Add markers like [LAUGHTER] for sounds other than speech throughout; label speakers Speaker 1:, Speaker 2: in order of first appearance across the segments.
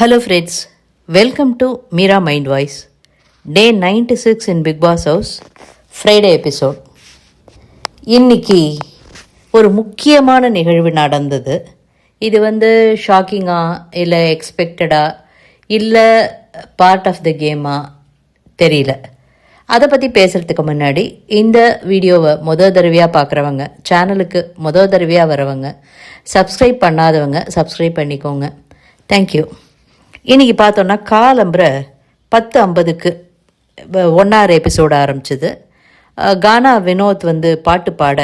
Speaker 1: Hello friends welcome to Meera mind voice day ninety six in Bigg Boss house Friday episode இன்னைக்கு ஒரு முக்கியமான நிகழ்வு நடந்தது. இது வந்து ஷாக்கிங்கா இல்லை எக்ஸ்பெக்டடாக இல்லை பார்ட் ஆஃப் த கேமா தெரியல. அதை பற்றி பேசுகிறதுக்கு முன்னாடி இந்த வீடியோவை முத தடவையாக பார்க்குறவங்க சேனலுக்கு முத தடவையாக வரவங்க சப்ஸ்கிரைப் பண்ணாதவங்க சப்ஸ்கிரைப் பண்ணிக்கோங்க. தேங்க்யூ இன்னைக்கு பார்த்தோன்னா காலம்புரை பத்து ஐம்பதுக்கு ஒன்றாறு எபிசோடு ஆரம்பிச்சது. கானா வினோத் வந்து பாட்டு பாட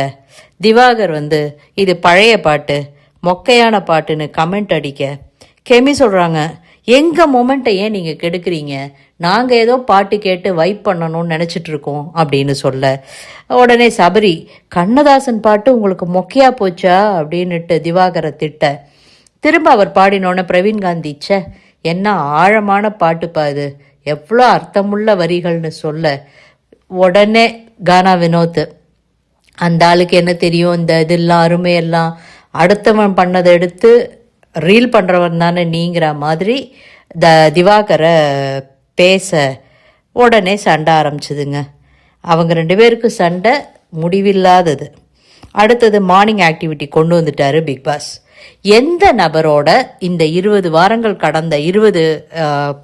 Speaker 1: திவாகர் வந்து இது பழைய பாட்டு மொக்கையான பாட்டுன்னு கமெண்ட் அடிக்க கெமி சொல்கிறாங்க எங்கள் மொமெண்ட்டை ஏன் நீங்கள் கெடுக்கிறீங்க? நாங்கள் ஏதோ பாட்டு கேட்டு வைப் பண்ணணும்னு நினச்சிட்டு இருக்கோம் அப்படின்னு சொல்ல. உடனே சபரி கண்ணதாசன் பாட்டு உங்களுக்கு மொக்கையா போச்சா? அப்படின்னுட்டு திவாகரை திட்ட. திரும்ப அவர் பாடினோன்னே பிரவீன் காந்தி என்ன ஆழமான பாட்டு பாது எவ்வளோ அர்த்தமுள்ள வரிகள்னு சொல்ல. உடனே கானா வினோத் அந்த ஆளுக்கு என்ன தெரியும்? இந்த இதெல்லாம் அருமையெல்லாம் அடுத்தவன் பண்ணதை எடுத்து ரீல் பண்ணுறவன் தானே நீங்கிற மாதிரி த திவாகரை பேச உடனே சண்டை ஆரம்பிச்சுதுங்க. அவங்க ரெண்டு பேருக்கு சண்டை முடிவில்லாதது. அடுத்தது மார்னிங் ஆக்டிவிட்டி கொண்டு வந்துட்டாரு பிக் பாஸ். எந்த நபரோட இந்த இருபது வாரங்கள் கடந்த இருபது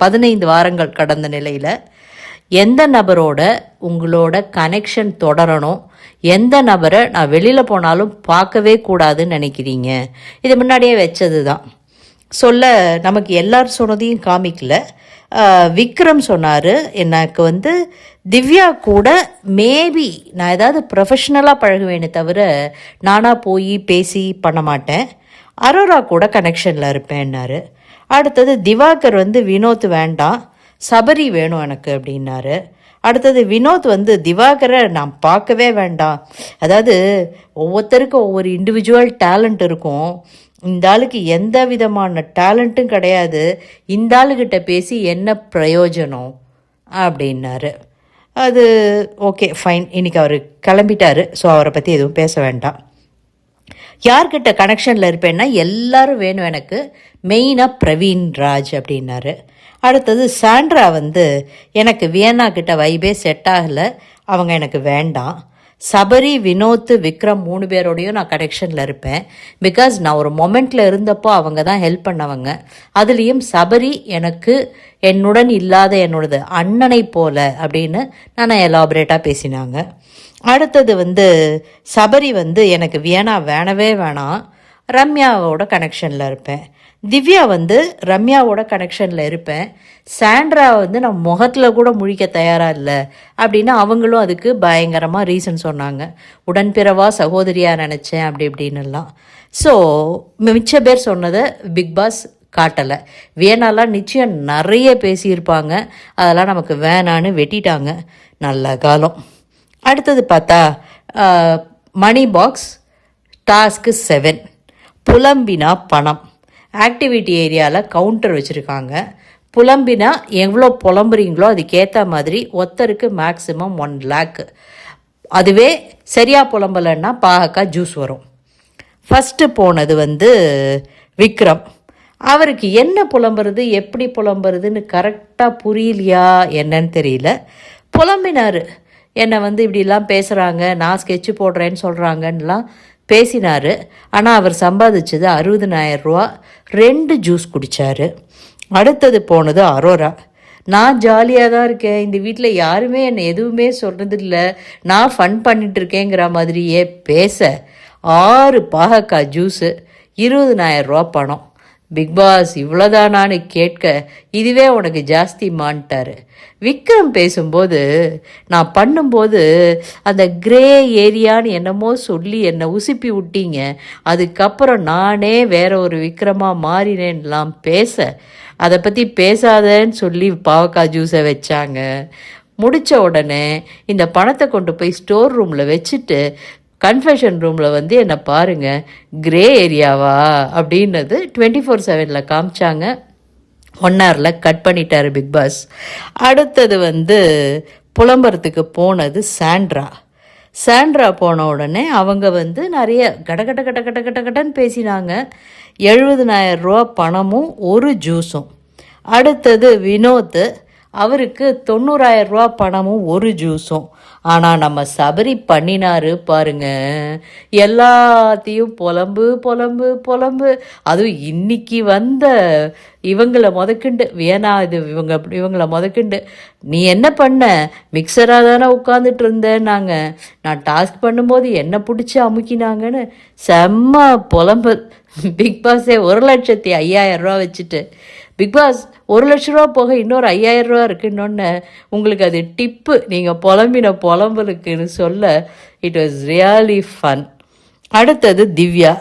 Speaker 1: பதினைந்து வாரங்கள் கடந்த நிலையில் எந்த நபரோட உங்களோட கனெக்ஷன் தொடரணும்? எந்த நபரை நான் வெளியில் போனாலும் பார்க்கவே கூடாதுன்னு நினைக்கிறீங்க? இது முன்னாடியே வச்சது தான் சொல்ல நமக்கு எல்லார் சொன்னதையும் காமிக்கல. விக்ரம் சொன்னார் எனக்கு வந்து திவ்யா கூட மேபி நான் ஏதாவது ப்ரொஃபஷ்னலாக பழகுவேனே தவிர நானாக போய் பேசி பண்ண மாட்டேன். அரோரா கூட கனெக்ஷனில் இருப்பேன்னாரு. அடுத்தது திவாகர் வந்து வினோத் வேண்டாம் சபரி வேணும் எனக்கு அப்படின்னாரு. அடுத்தது வினோத் வந்து திவாகரை நான் பார்க்கவே வேண்டாம். அதாவது ஒவ்வொருத்தருக்கும் ஒவ்வொரு இண்டிவிஜுவல் டேலண்ட் இருக்கும். இந்த ஆளுக்கு எந்த விதமான டேலண்ட்டும் கிடையாது. இந்த ஆளுகிட்ட பேசி என்ன பிரயோஜனம்? அப்படின்னாரு. அது ஓகே ஃபைன் இன்றைக்கி அவர் கிளம்பிட்டாரு. ஸோ அவரை பற்றி எதுவும் பேச வேண்டாம். யார்கிட்ட கனெக்ஷனில் இருப்பேன்னா எல்லாரும் வேணும் எனக்கு. மெயினாக பிரவீன் ராஜ் அப்படின்னாரு. அடுத்தது சாண்ட்ரா வந்து எனக்கு வியன்னா கிட்ட வைபே செட் ஆகலை. அவங்க எனக்கு வேண்டாம். சபரி வினோத் விக்ரம் மூணு பேரோடையும் நான் கனெக்ஷனில் இருப்பேன். பிகாஸ் நான் ஒரு மொமெண்ட்டில் இருந்தப்போ அவங்க தான் ஹெல்ப் பண்ணவங்க. அதுலேயும் சபரி எனக்கு என்னுடன் இல்லாத என்னோடது அண்ணனை போல அப்படின்னு நான் எலாபரேட்டாக பேசினாங்க. அடுத்தது வந்து சபரி வந்து எனக்கு வேணா வேணவே வேணாம் ரம்யாவோட கனெக்ஷனில் இருப்பேன். திவ்யா வந்து ரம்யாவோட கனெக்ஷனில் இருப்பேன். சாண்ட்ரா வந்து நான் முகத்தில் கூட முழிக்க தயாராக இல்லை அப்படின்னு அவங்களும் அதுக்கு பயங்கரமாக ரீசன் சொன்னாங்க. உடன்பிறவா சகோதரியாக நினச்சேன் அப்படி இப்படின்னுலாம். ஸோ மிச்ச பேர் சொன்னதை பிக் பாஸ் காட்டலை. வேணாலாம் நிச்சயம் நிறைய பேசியிருப்பாங்க. அதெல்லாம் நமக்கு வேணான்னு வெட்டிட்டாங்க. நல்ல காலம். அடுத்தது பார்த்தா மணி பாக்ஸ் டாஸ்க்கு செவன் புலம்பினா பணம். ஆக்டிவிட்டி ஏரியாவில் கவுண்டர் வச்சுருக்காங்க. புலம்பினா எவ்வளோ புலம்புறீங்களோ அதுக்கேற்ற மாதிரி ஒருத்தருக்கு மேக்ஸிமம் ஒன் லேக்கு அதுவே சரியாக புலம்பலைன்னா பாகக்காய் ஜூஸ் வரும். ஃபஸ்ட்டு போனது வந்து விக்ரம். அவருக்கு என்ன புலம்புறது எப்படி புலம்புறதுன்னு கரெக்டாக புரியலையா என்னன்னு தெரியல. புலம்பினார். என்னை வந்து இப்படிலாம் பேசுகிறாங்க நான் ஸ்கெட்சு போடுறேன்னு சொல்கிறாங்கன்னெலாம் பேசினார். ஆனால் அவர் சம்பாதிச்சது அறுபதனாயிரம் ரூபா ரெண்டு ஜூஸ் குடித்தார் அடுத்தது போனது அரோரா. நான் ஜாலியாக தான் இருக்கேன். இந்த வீட்டில் யாருமே என்னை எதுவுமே சொல்கிறதில்ல நான் ஃபன் பண்ணிட்டு இருக்கேங்கிற மாதிரியே பேச ஆறு பாகக்காய் ஜூஸு இருபதனாயிரம் ரூபா பணம். பிக் பாஸ் இவ்வளோதானான்னு கேட்க இதுவே உனக்கு ஜாஸ்தி மான்ட்டார். விக்ரம் பேசும்போது நான் பண்ணும்போது அந்த கிரே ஏரியான்னு என்னமோ சொல்லி என்னை உசுப்பி விட்டீங்க. அதுக்கப்புறம் நானே வேற ஒரு விக்ரமாக மாறினேன்லாம் பேச. அதை பற்றி பேசாதேன்னு சொல்லி பாவக்காய் ஜூஸை வச்சாங்க. முடித்த உடனே இந்த பணத்தை கொண்டு போய் ஸ்டோர் ரூமில் வச்சுட்டு கன்ஃபெஷன் ரூமில் வந்து என்னை பாருங்கள் கிரே ஏரியாவா அப்படின்றது டுவெண்ட்டி ஃபோர் செவனில் காமிச்சாங்க. ஒன் ஹவரில் கட் பண்ணிட்டார் பிக் பாஸ் அடுத்தது வந்து புலம்பரத்துக்கு போனது சாண்ட்ரா சாண்ட்ரா போன உடனே அவங்க வந்து நிறைய கட கட கட கட கடன்னு பேசினாங்க. எழுபதனாயிரம் ரூபா பணமும் ஒரு ஜூஸும் அடுத்தது வினோத் அவருக்கு தொண்ணூறாயிரம் ரூபா பணமும் ஒரு ஜூஸும். ஆனால் நம்ம சபரி பண்ணினாரு பாருங்க. எல்லாத்தையும் புலம்பு புலம்பு புலம்பு. அதுவும் இன்னைக்கு வந்த இவங்கள முதக்கிண்டு. வேணா இது இவங்க இவங்கள முதக்கிண்டு. நீ என்ன பண்ண? மிக்சராக தானே உட்காந்துட்டு இருந்தேன் நாங்கள் நான் டாஸ்க் பண்ணும்போது என்ன பிடிச்சி அமுக்கினாங்கன்னு செம்ம புலம்பு. [LAUGHS] பிக் பாஸே ஒரு லட்சத்தி ஐயாயிரம் ரூபா வச்சுட்டு. பிக் பாஸ் ஒரு லட்ச ரூபா போக இன்னொரு ஐயாயிரம் ரூபா இருக்குன்னொன்னு உங்களுக்கு அது டிப்பு நீங்கள் புலம்பின புலம்பலுக்குன்னு சொல்ல இட் வாஸ் ரியலி ஃபன் அடுத்தது திவ்யா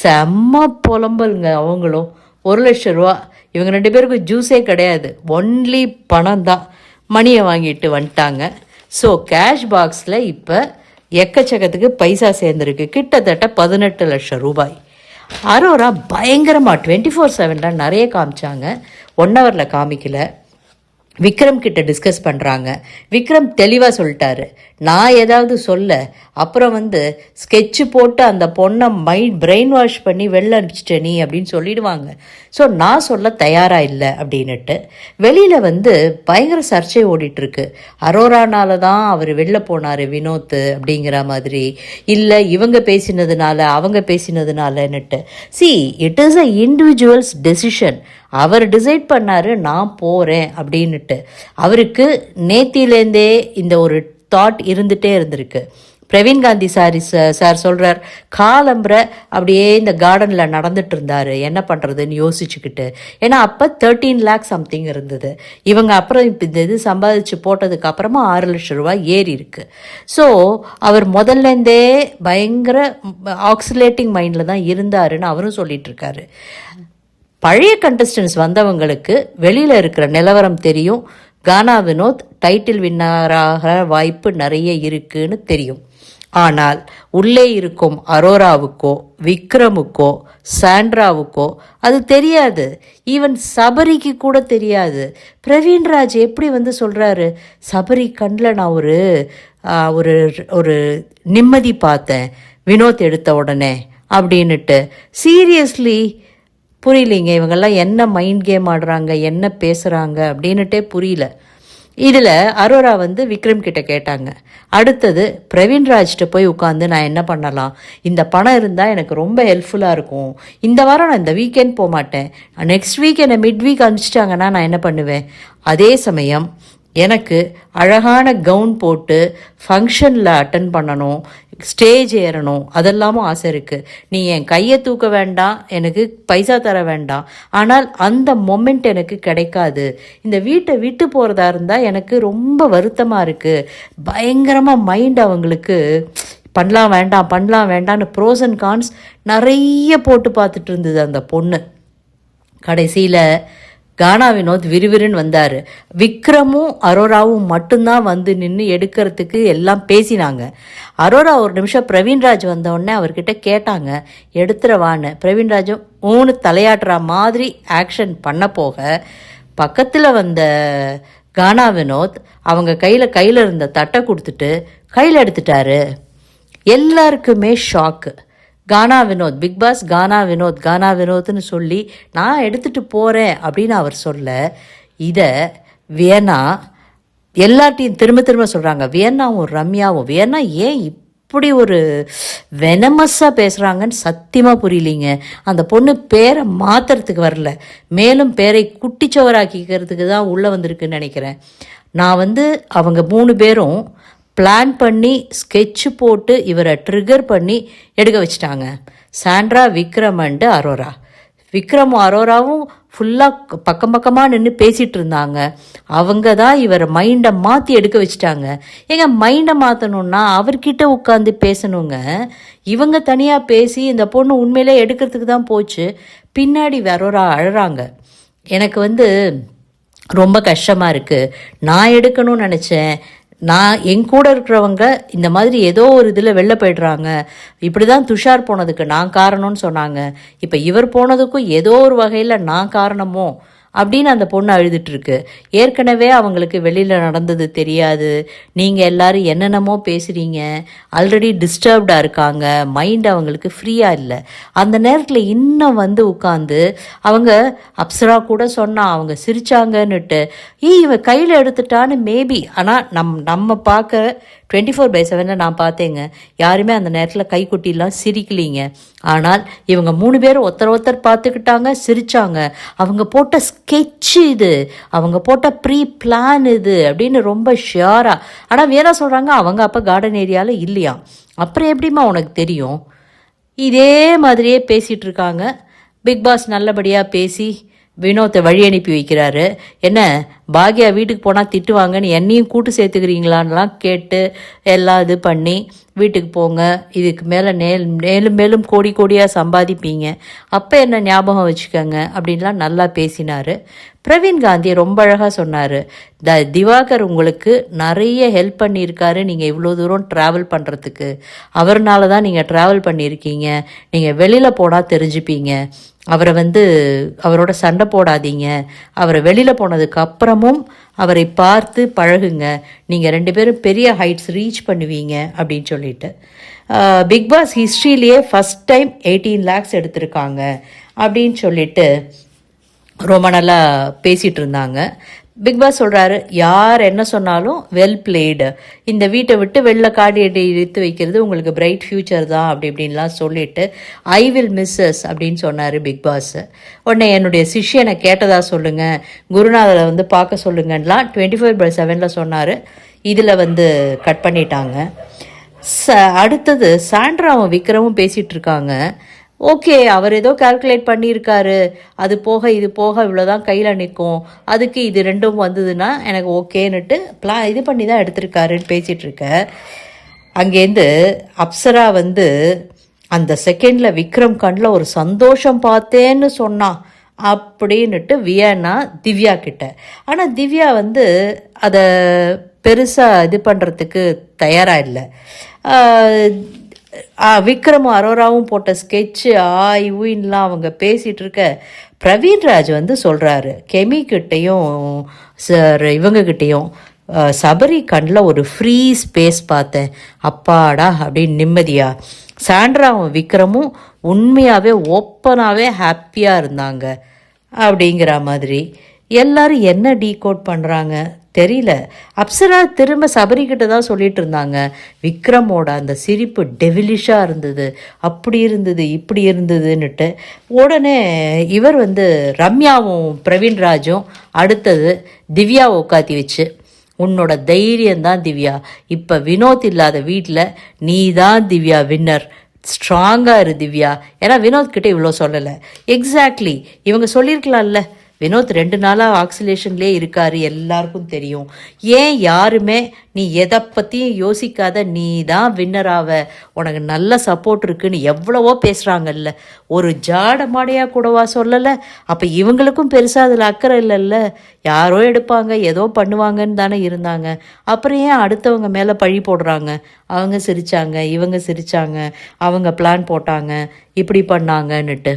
Speaker 1: செம்ம புலம்பலுங்க அவங்களும். ஒரு லட்ச ரூபா இவங்க ரெண்டு பேருக்கும் ஜூஸே கிடையாது. ஒன்லி பணம் தான் மணியை வாங்கிட்டு வந்துட்டாங்க. ஸோ கேஷ் பாக்ஸில் இப்போ எக்கச்சக்கத்துக்கு பைசா சேர்ந்துருக்கு. கிட்டத்தட்ட பதினெட்டு லட்சம் ரூபாய். அரோரா பயங்கரமாக டுவெண்ட்டி ஃபோர் செவனில் நிறைய காமிச்சாங்க. ஒன் ஹவரில் காமிக்கல. விக்ரம் கிட்ட டிஸ்கஸ் பண்ணுறாங்க விக்ரம் தெளிவாக சொல்லிட்டாரு. நான் ஏதாவது சொல்ல அப்புறம் வந்து ஸ்கெட்சு போட்டு அந்த பொண்ணை மைண்ட் பிரெயின் வாஷ் பண்ணி வெளில அனுப்பிச்சிட்ட நீ அப்படின்னு சொல்லிடுவாங்க. ஸோ நான் சொல்ல தயாராக இல்லை அப்படின்னுட்டு. வெளியில் வந்து பயங்கர சர்ச்சை ஓடிட்டுருக்கு. அரோரானால தான் அவர் வெளில போனார் வினோத் அப்படிங்கிற மாதிரி. இல்லை இவங்க பேசினதுனால அவங்க பேசினதுனாலன்னுட்டு. See it is a individual's decision our decide பண்ணார் நான் போகிறேன் அப்படின்னுட்டு. அவருக்கு நேத்திலேருந்தே இந்த ஒரு தாட் இருந்துகிட்டே இருந்திருக்கு. பிரவீன் காந்தி சாரி சார் சொல்கிறார் காலம்புற அப்படியே இந்த கார்டனில் நடந்துட்டு இருந்தார். என்ன பண்ணுறதுன்னு யோசிச்சுக்கிட்டு. ஏன்னா அப்போ தேர்ட்டீன் லேக் சம்திங் இருந்தது. இவங்க அப்புறம் இப்போ இந்த இது சம்பாதிச்சு போட்டதுக்கு அப்புறமா ஆறு லட்சம் ரூபாய் ஏறி இருக்கு. ஸோ அவர் முதல்லேருந்தே பயங்கர ஆக்சிலேட்டிங் மைண்டில் தான் இருந்தாருன்னு அவரும் சொல்லிட்டு இருக்காரு. பழைய கண்டஸ்டன்ஸ் வந்தவங்களுக்கு வெளியில் இருக்கிற நிலவரம் தெரியும். கானா வினோத் டைட்டில் வின்னராக வாய்ப்பு நிறைய இருக்குன்னு தெரியும். ஆனால் உள்ளே இருக்கும் அரோராவுக்கோ விக்ரமுக்கோ சாண்ட்ராவுக்கோ அது தெரியாது. ஈவன் சபரிக்கு கூட தெரியாது. பிரவீன்ராஜ் எப்படி வந்து சொல்கிறாரு சபரி கண்ணில் நான் ஒரு ஒரு ஒரு நிம்மதி பார்த்தேன். வினோத் எடுத்த உடனே அப்படின்னுட்டு. சீரியஸ்லி புரியலிங்க இவங்கெல்லாம் என்ன மைண்ட் கேம் ஆடுறாங்க என்ன பேசுகிறாங்க அப்படின்னுட்டே புரியல. இதில் அரோரா வந்து விக்ரம் கிட்ட கேட்டாங்க. அடுத்தது பிரவீன்ராஜ்கிட்ட போய் உட்காந்து நான் என்ன பண்ணலாம்? இந்த பணம் இருந்தால் எனக்கு ரொம்ப ஹெல்ப்ஃபுல்லாக இருக்கும். இந்த வாரம் நான் இந்த வீக்கெண்ட் போக மாட்டேன் நெக்ஸ்ட் வீக் என்னை மிட் வீக் அனுப்பிச்சிட்டாங்கன்னா நான் என்ன பண்ணுவேன்? அதே சமயம் எனக்கு அழகான கவுன் போட்டு ஃபங்க்ஷனில் அட்டன் பண்ணணும் ஸ்டேஜ் ஏறணும் அதெல்லாமும் ஆசை இருக்குது நீ என் கையை தூக்க வேண்டாம் எனக்கு பைசா தர வேண்டாம். ஆனால் அந்த மொமெண்ட் எனக்கு கிடைக்காது. இந்த வீட்டை விட்டு போகிறதா இருந்தால் எனக்கு ரொம்ப வருத்தமாக இருக்குது பயங்கரமாக மைண்ட் அவங்களுக்கு பண்ணலாம் வேண்டாம் பண்ணலாம் வேண்டாம்னு ப்ரோஸ் அண்ட் கான்ஸ் நிறைய போட்டு பார்த்துட்டு இருந்தது அந்த பொண்ணு. கடைசியில் கானா வினோத் விறுவிறுன்னு வந்தார். விக்ரமும் அரோராவும் மட்டும்தான் வந்து நின்று எடுக்கிறதுக்கு எல்லாம் பேசினாங்க. அரோரா ஒரு நிமிஷம் பிரவீன்ராஜ் வந்த அவர்கிட்ட கேட்டாங்க எடுத்துறவான்னு பிரவீன்ராஜும் மூணு தலையாடுற மாதிரி ஆக்ஷன் பண்ண போக பக்கத்தில் வந்த கானா வினோத் அவங்க கையில் கையில் இருந்த தட்டை கொடுத்துட்டு கையில் எடுத்துட்டாரு. எல்லாருக்குமே shock Gana Vinoth Bigg Boss Gana Vinoth Gana வினோத்னு சொல்லி நான் எடுத்துகிட்டு போகிறேன் அப்படின்னு அவர் சொல்ல இதை வியனா எல்லார்ட்டையும் திரும்ப திரும்ப சொல்கிறாங்க வியன்னாவும் ரம்யாவும். வியன்னா ஏன் இப்படி ஒரு வெனமஸாக பேசுகிறாங்கன்னு சத்தியமாக புரியலிங்க. அந்த பொண்ணு பேரை மாற்றுறதுக்கு வரல. மேலும் பேரை குட்டிச்சவராக்கிக்கிறதுக்கு தான் உள்ளே வந்திருக்குன்னு நினைக்கிறேன். நான் வந்து அவங்க மூணு பேரும் பிளான் பண்ணி ஸ்கெட்ச் போட்டு இவரை ட்ரிகர் பண்ணி எடுக்க வச்சிட்டாங்க. சாண்ட்ரா விக்ரம் அண்டு அரோரா விக்ரமும் அரோராவும் ஃபுல்லாக பக்கம் பக்கமாக நின்று பேசிகிட்டு இருந்தாங்க. அவங்க தான் இவரை மைண்டை மாற்றி எடுக்க வச்சிட்டாங்க. ஏங்க மைண்டை மாற்றணுன்னா அவர்கிட்ட உட்காந்து பேசணுங்க. இவங்க தனியாக பேசி இந்த பொண்ணு உண்மையிலே எடுக்கிறதுக்கு தான் போச்சு. பின்னாடி வரோரா அழறாங்க. எனக்கு வந்து ரொம்ப கஷ்டமாக இருக்குது நான் எடுக்கணும்னு நினச்சேன். நான் என் கூட இருக்கிறவங்க இந்த மாதிரி ஏதோ ஒரு இதில் வெளில போயிடுறாங்க. இப்படி தான் துஷார் போனதுக்கு நான் காரணம்னு சொன்னாங்க. இப்போ இவர் போனதுக்கும் ஏதோ ஒரு வகையில் நான் காரணமோ? அப்படின்னு அந்த பொண்ணு அழுதுட்டு இருக்கு ஏற்கனவே அவங்களுக்கு வெளியில் நடந்தது தெரியாது. நீங்கள் எல்லாரும் என்னென்னமோ பேசுகிறீங்க ஆல்ரெடி டிஸ்டர்ப்டாக இருக்காங்க. மைண்ட் அவங்களுக்கு ஃப்ரீயாக இல்லை. அந்த நேரத்தில் இன்னும் வந்து உட்காந்து அவங்க அப்சரா கூட சொன்னான் அவங்க சிரிச்சாங்கன்னுட்டு ஈ இவன் கையில் எடுத்துட்டான்னு மேபி ஆனால் நம் நம்ம பார்க்க டுவெண்ட்டி ஃபோர் பை செவனில் நான் பார்த்தேங்க. யாருமே அந்த நேரத்தில் கை கொட்டிலாம் சிரிக்கலீங்க. ஆனால் இவங்க மூணு பேரும் ஒருத்தர் ஒருத்தர் பார்த்துக்கிட்டாங்க சிரித்தாங்க அவங்க போட்ட ஸ்கெட்ச் இது அவங்க போட்ட ப்ரீ பிளான் இது அப்படின்னு ரொம்ப ஷியராக ஆனால் வேற சொல்கிறாங்க அவங்க அப்போ கார்டன் ஏரியாவில் இல்லையா? அப்புறம் எப்படிம்மா உனக்கு தெரியும்? இதே மாதிரியே பேசிகிட்டு இருக்காங்க. பிக் பாஸ் நல்லபடியாக பேசி வினோத்தை வழி அனுப்பி வைக்கிறாரு. என்ன பாக்யா வீட்டுக்கு போனால் திட்டுவாங்கன்னு என்னையும் கூட்டு சேர்த்துக்கிறீங்களான்லாம் கேட்டு எல்லாம் இது பண்ணி வீட்டுக்கு போங்க. இதுக்கு மேலே நேல் மேலும் மேலும் கோடி கோடியாக சம்பாதிப்பீங்க. அப்போ என்ன ஞாபகம் வச்சுக்கோங்க அப்படின்லாம் நல்லா பேசினார். பிரவீன் காந்தி ரொம்ப அழகாக சொன்னார். த திவாகர் உங்களுக்கு நிறைய ஹெல்ப் பண்ணியிருக்காரு நீங்கள் இவ்வளோ தூரம் ட்ராவல் பண்ணுறதுக்கு அவர்னால தான் நீங்கள் ட்ராவல் பண்ணியிருக்கீங்க. நீங்கள் வெளியில் போனால் தெரிஞ்சுப்பீங்க. அவரை வந்து அவரோட சண்டை போடாதீங்க. அவரை வெளியில் போனதுக்கு அப்புறமும் அவரை பார்த்து பழகுங்க. நீங்கள் ரெண்டு பேரும் பெரிய ஹைட்ஸ் ரீச் பண்ணுவீங்க அப்படின்னு சொல்லிட்டு. பிக் பாஸ் ஹிஸ்ட்ரியிலேயே ஃபஸ்ட் டைம் எயிட்டீன் லேக்ஸ் எடுத்திருக்காங்க அப்படின்னு சொல்லிட்டு ரொம்ப நல்லா பேசிகிட்டு இருந்தாங்க. பிக் பாஸ் சொல்கிறாரு யார் என்ன சொன்னாலும் வெல் பிளேடு இந்த வீட்டை விட்டு வெளில காடி எடி இழுத்து வைக்கிறது உங்களுக்கு பிரைட் ஃப்யூச்சர் தான் அப்படி இப்படின்லாம் சொல்லிட்டு ஐ வில் மிஸ்ஸஸ் அப்படின்னு சொன்னார் பிக் பாஸ் உடனே என்னுடைய சிஷ்யனை கேட்டதாக சொல்லுங்கள் குருநாதரை வந்து பார்க்க சொல்லுங்கன்னெலாம் டுவெண்ட்டி ஃபோர் பை செவனில் சொன்னார். இதில் வந்து கட் பண்ணிட்டாங்க. ச அடுத்தது சாண்ட்ராவும் விக்ரமும் பேசிகிட்டு இருக்காங்க. ஓகே அவர் ஏதோ கால்குலேட் பண்ணியிருக்காரு. அது போக இது போக இவ்வளோதான் கையில் நிற்கும். அதுக்கு இது ரெண்டும் வந்ததுன்னா எனக்கு ஓகேன்னுட்டு பிளா இது பண்ணி தான் எடுத்திருக்காருன்னு பேசிகிட்ருக்க அங்கேருந்து அப்சரா வந்து அந்த செகண்டில் விக்ரம் கண்ணில் ஒரு சந்தோஷம் பார்த்தேன்னு சொன்னான் அப்படின்னுட்டு வியன்னா திவ்யா கிட்ட. ஆனால் திவ்யா வந்து அதை பெருசாக இது பண்ணுறதுக்கு தயாராக இல்லை. விக்ரமும் அரோராவும் போட்ட ஸ்கெட்சு ஆய் ஊயின்லாம் அவங்க பேசிகிட்டு இருக்க பிரவீன்ராஜ் வந்து சொல்கிறாரு கெமிக்கிட்டேயும் சார் இவங்கக்கிட்டேயும் சபரி கண்ணில் ஒரு ஃப்ரீ ஸ்பேஸ் பார்த்தேன். அப்பாடா அப்படின்னு நிம்மதியா. சாண்ட்ராவும் விக்ரமும் உண்மையாகவே ஓப்பனாகவே ஹாப்பியாக இருந்தாங்க. அப்படிங்கிற மாதிரி. எல்லாரும் என்ன டீகோட் பண்ணுறாங்க தெரியல. அப்சரா திரும்ப சபரிக்கிட்ட தான் சொல்லிட்டு இருந்தாங்க. விக்ரமோட அந்த சிரிப்பு டெவிலிஷாக இருந்தது. அப்படி இருந்தது இப்படி இருந்ததுன்னுட்டு. உடனே இவர் வந்து ரம்யாவும் பிரவீன்ராஜும் அடுத்தது திவ்யாவை உட்காத்தி வச்சு உன்னோட தைரியம்தான் திவ்யா. இப்போ வினோத் இல்லாத வீட்டில் நீ தான் திவ்யா வின்னர் ஸ்ட்ராங்காக இரு திவ்யா. ஏன்னா வினோத் கிட்டே இவ்வளோ சொல்லலை. எக்ஸாக்ட்லி இவங்க சொல்லியிருக்கலாம்ல வினோத் ரெண்டு நாளாக ஆக்சிலேஷன்லேயே இருக்காரு எல்லாருக்கும் தெரியும். ஏன் யாருமே நீ எதை பற்றியும் யோசிக்காத நீ தான் வின்னராவ உனக்கு நல்ல சப்போர்ட் இருக்குன்னு எவ்வளவோ பேசுகிறாங்கல்ல ஒரு ஜாட மாடையாக கூடவா சொல்லலை? அப்போ இவங்களுக்கும் பெருசாக அதில் அக்கறை இல்லைல்ல. யாரோ எடுப்பாங்க ஏதோ பண்ணுவாங்கன்னு தானே இருந்தாங்க. அப்புறம் ஏன் அடுத்தவங்க மேலே பழி போடுறாங்க? அவங்க சிரித்தாங்க இவங்க சிரித்தாங்க அவங்க பிளான் போட்டாங்க இப்படி பண்ணாங்கன்னுட்டு.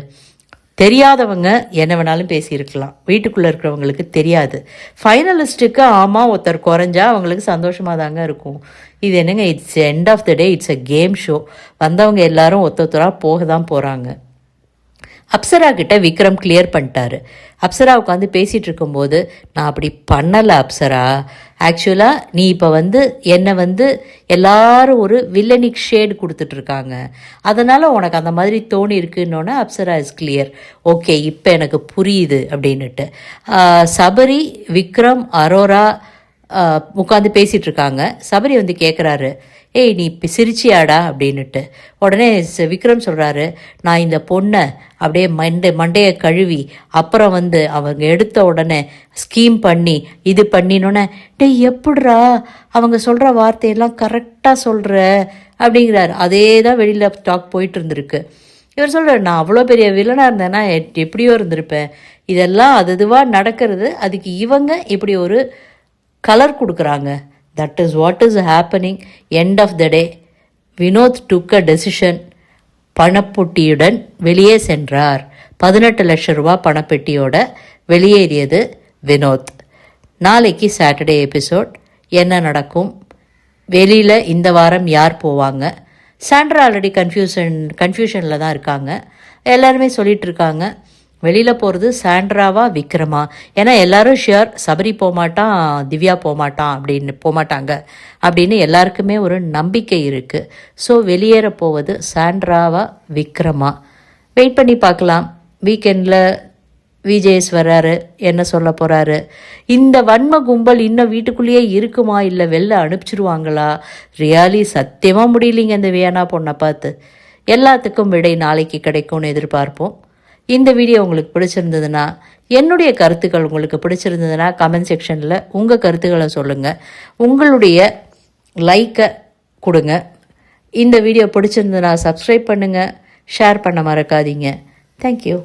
Speaker 1: தெரியாதவங்க என்ன வேணாலும் பேசியிருக்கலாம். வீட்டுக்குள்ளே இருக்கிறவங்களுக்கு தெரியாது. ஃபைனலிஸ்ட்டுக்கு ஆமாம் ஒருத்தர் குறைஞ்சா அவங்களுக்கு சந்தோஷமாக தாங்க இருக்கும். இது என்னங்க it's end of the day it's a game show வந்தவங்க எல்லாரும் ஒத்தொத்தராக போக தான் போகிறாங்க அப்சரா கிட்ட விக்ரம் கிளியர் பண்ணிட்டாரு. அப்சரா உட்காந்து பேசிகிட்டு இருக்கும்போது நான் அப்படி பண்ணலை அப்சரா. ஆக்சுவலாக நீ இப்போ வந்து என்னை வந்து எல்லாரும் ஒரு வில்லனிக் ஷேடு கொடுத்துட்ருக்காங்க அதனால் உனக்கு அந்த மாதிரி தோணி இருக்குன்னொன்னே அப்சரா இஸ் கிளியர் ஓகே இப்போ எனக்கு புரியுது அப்படின்னுட்டு. சபரி விக்ரம் அரோரா உட்காந்து பேசிகிட்டு இருக்காங்க. சபரி வந்து கேட்குறாரு ஏய் நீ இப்போ சிரிச்சியாடா? அப்படின்னுட்டு. உடனே விக்ரம் சொல்கிறாரு நான் இந்த பொண்ணை அப்படியே மண்டை மண்டையை கழுவி அப்புறம் வந்து அவங்க எடுத்த உடனே ஸ்கீம் பண்ணி இது பண்ணினோன்னே டேய் எப்படிரா அவங்க சொல்கிற வார்த்தையெல்லாம் கரெக்டாக சொல்கிற அப்படிங்கிறாரு. அதே தான் வெளியில் ஸ்டாக் போயிட்டு இருந்திருக்கு. இவர் சொல்கிறார் நான் அவ்வளோ பெரிய வில்லனாக இருந்தேன்னா எப்படியோ இருந்திருப்பேன். இதெல்லாம் அது இதுவாக நடக்கிறது அதுக்கு இவங்க இப்படி ஒரு கலர் கொடுக்குறாங்க. That is what is happening end of the day Vinoth took a decision பணப்பொட்டியுடன் வெளியே சென்றார். பதினெட்டு லட்சம் ரூபா பணப்பெட்டியோட வெளியேறியது வினோத். நாளைக்கு சாட்டர்டே எபிசோட் என்ன நடக்கும்? வெளியில் இந்த வாரம் யார் போவாங்க? சாண்ட்ரா ஆல்ரெடி கன்ஃபியூஷன் கன்ஃபியூஷனில் தான் இருக்காங்க. எல்லாருமே சொல்லிகிட்டு இருக்காங்க. வெளியில் போகிறது சாண்ட்ராவா விக்ரமா. ஏன்னா எல்லாரும் ஷியர் சபரி போகமாட்டான் திவ்யா போகமாட்டான் அப்படின்னு போகமாட்டாங்க அப்படின்னு எல்லாருக்குமே ஒரு நம்பிக்கை இருக்குது ஸோ வெளியேற போவது சாண்ட்ராவா விக்ரமா. வெயிட் பண்ணி பார்க்கலாம். வீக்கெண்டில் விஜேஎஸ் வர்றாரு. என்ன சொல்ல போகிறாரு இந்த வன்ம கும்பல் இன்னும் வீட்டுக்குள்ளேயே இருக்குமா? இல்லை வெளில அனுப்பிச்சிருவாங்களா? ரியாலி சத்தியமாக முடியலைங்க இந்த வியானா பொண்ணை பார்த்து. எல்லாத்துக்கும் விடை நாளைக்கு கிடைக்கும்னு எதிர்பார்ப்போம். இந்த வீடியோ உங்களுக்கு பிடிச்சிருந்ததுன்னா என்னுடைய கருத்துக்கள் உங்களுக்கு பிடிச்சிருந்ததுன்னா கமெண்ட் செக்ஷனில் உங்கள் கருத்துக்களை சொல்லுங்கள் உங்களுடைய லைக்கை கொடுங்க. இந்த வீடியோ பிடிச்சிருந்ததுன்னா சப்ஸ்கிரைப் பண்ணுங்கள் ஷேர் பண்ண மறக்காதீங்க. தேங்க்யூ